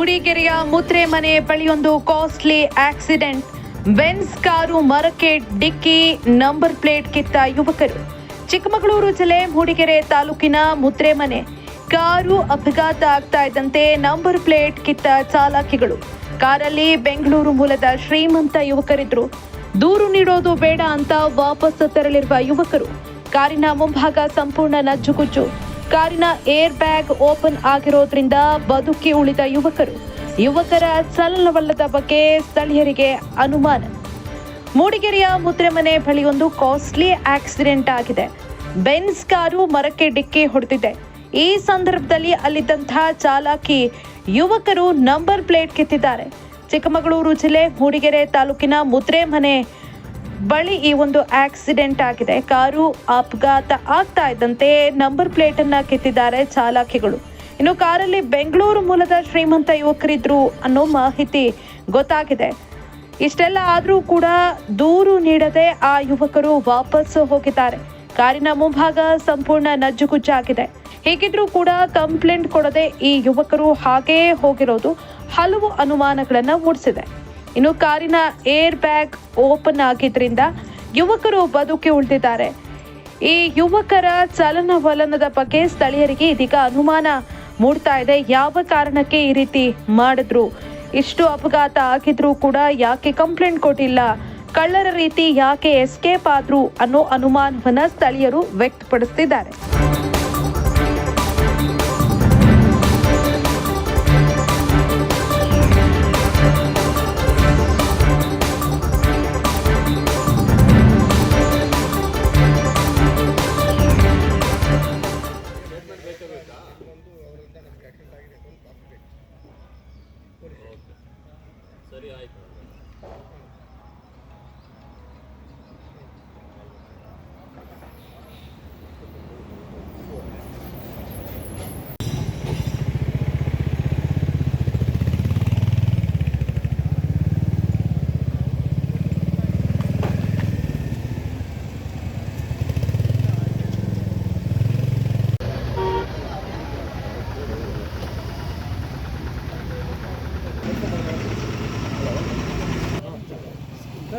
ಮೂಡಿಗೆರೆಯ Mudremane ಬಳಿಯೊಂದು costly accident Benz car ಮರಕ್ಕೆ ಡಿಕ್ಕಿ ನಂಬರ್ ಪ್ಲೇಟ್ ಕಿತ್ತ ಯುವಕರು. ಚಿಕ್ಕಮಗಳೂರು ಜಿಲ್ಲೆ ಮೂಡಿಗೆರೆ ತಾಲೂಕಿನ ಮುತ್ರೆ ಮನೆ. ಕಾರು ಅಪಘಾತ ಆಗ್ತಾ ಇದ್ದಂತೆ ನಂಬರ್ ಪ್ಲೇಟ್ ಕಿತ್ತ ಚಾಲಕಿಗಳು. ಕಾರಲ್ಲಿ ಬೆಂಗಳೂರು ಮೂಲದ ಶ್ರೀಮಂತ ಯುವಕರಿದ್ರು. ದೂರು ನೀಡೋದು ಬೇಡ ಅಂತ ವಾಪಸ್ ತೆರಳಿರುವ ಯುವಕರು. ಕಾರಿನ ಮುಂಭಾಗ ಸಂಪೂರ್ಣ ನಜ್ಜುಗುಜ್ಜು. ಕಾರಿನ ಏರ್ ಬ್ಯಾಗ್ ಓಪನ್ ಆಗಿರೋದ್ರಿಂದ ಬದುಕಿ ಉಳಿದ ಯುವಕರು. ಯುವಕರ ಚಲನವಲ್ಲದ ಬಗ್ಗೆ ಸ್ಥಳೀಯರಿಗೆ ಅನುಮಾನ. ಮೂಡಿಗೆರೆಯ ಮುದ್ರೆಮನೆ ಬಳಿ ಒಂದು ಕಾಸ್ಟ್ಲಿ ಆಕ್ಸಿಡೆಂಟ್ ಆಗಿದೆ. ಬೆನ್ಸ್ ಕಾರು ಮರಕ್ಕೆ ಡಿಕ್ಕಿ ಹೊಡೆದಿದೆ. ಈ ಸಂದರ್ಭದಲ್ಲಿ ಅಲ್ಲಿದ್ದಂತಹ ಚಾಲಕಿ ಯುವಕರು ನಂಬರ್ ಪ್ಲೇಟ್ ಕೆತ್ತಿದ್ದಾರೆ ಚಿಕ್ಕಮಗಳೂರು ಜಿಲ್ಲೆ ಮೂಡಿಗೆರೆ ತಾಲೂಕಿನ ಮುದ್ರೆಮನೆ ಬಳಿ ಈ ಒಂದು ಆಕ್ಸಿಡೆಂಟ್ ಆಗಿದೆ. ಕಾರು ಅಪಘಾತ ಆಗ್ತಾ ಇದ್ದಂತೆ ನಂಬರ್ ಪ್ಲೇಟ್ ಅನ್ನ ಕೆತ್ತಿದ್ದಾರೆ ಚಾಲಕಿಗಳು. ಇನ್ನು ಕಾರಲ್ಲಿ ಬೆಂಗಳೂರು ಮೂಲದ ಶ್ರೀಮಂತ ಯುವಕರಿದ್ರು ಅನ್ನೋ ಮಾಹಿತಿ ಗೊತ್ತಾಗಿದೆ. ಇಷ್ಟೆಲ್ಲ ಆದರೂ ಕೂಡ ದೂರು ನೀಡದೆ ಆ ಯುವಕರು ವಾಪಸ್ ಹೋಗಿದ್ದಾರೆ. ಕಾರಿನ ಮುಂಭಾಗ ಸಂಪೂರ್ಣ ನಜ್ಜುಗುಜ್ಜಾಗಿದೆ. ಹೀಗಿದ್ರೂ ಕೂಡ ಕಂಪ್ಲೇಂಟ್ ಕೊಡದೆ ಈ ಯುವಕರು ಹಾಗೇ ಹೋಗಿರೋದು ಹಲವು ಅನುಮಾನಗಳನ್ನು ಮೂಡಿಸಿದೆ. ಇನ್ನು ಕಾರಿನ ಏರ್ ಬ್ಯಾಗ್ ಓಪನ್ ಆಗಿದ್ರಿಂದ ಯುವಕರು ಬದುಕಿ ಉಳಿದಿದ್ದಾರೆ. ಈ ಯುವಕರ ಚಲನವಲನದ ಬಗ್ಗೆ ಸ್ಥಳೀಯರಿಗೆ ಇದೀಗ ಅನುಮಾನ ಮೂಡ್ತಾ ಇದೆ. ಯಾವ ಕಾರಣಕ್ಕೆ ಈ ರೀತಿ ಮಾಡಿದ್ರು? ಇಷ್ಟು ಅಪಘಾತ ಆಗಿದ್ರೂ ಕೂಡ ಯಾಕೆ ಕಂಪ್ಲೇಂಟ್ ಕೊಟ್ಟಿಲ್ಲ? ಕಳ್ಳರ ರೀತಿ ಯಾಕೆ ಎಸ್ಕೇಪ್ ಆದ್ರು ಅನ್ನೋ ಅನುಮಾನವನ್ನ ಸ್ಥಳೀಯರು ವ್ಯಕ್ತಪಡಿಸ್ತಿದ್ದಾರೆ. ಸರಿ ಆಯ್ತು.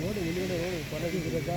ஓடு வெளியோட ஓடு பழகி இருக்கா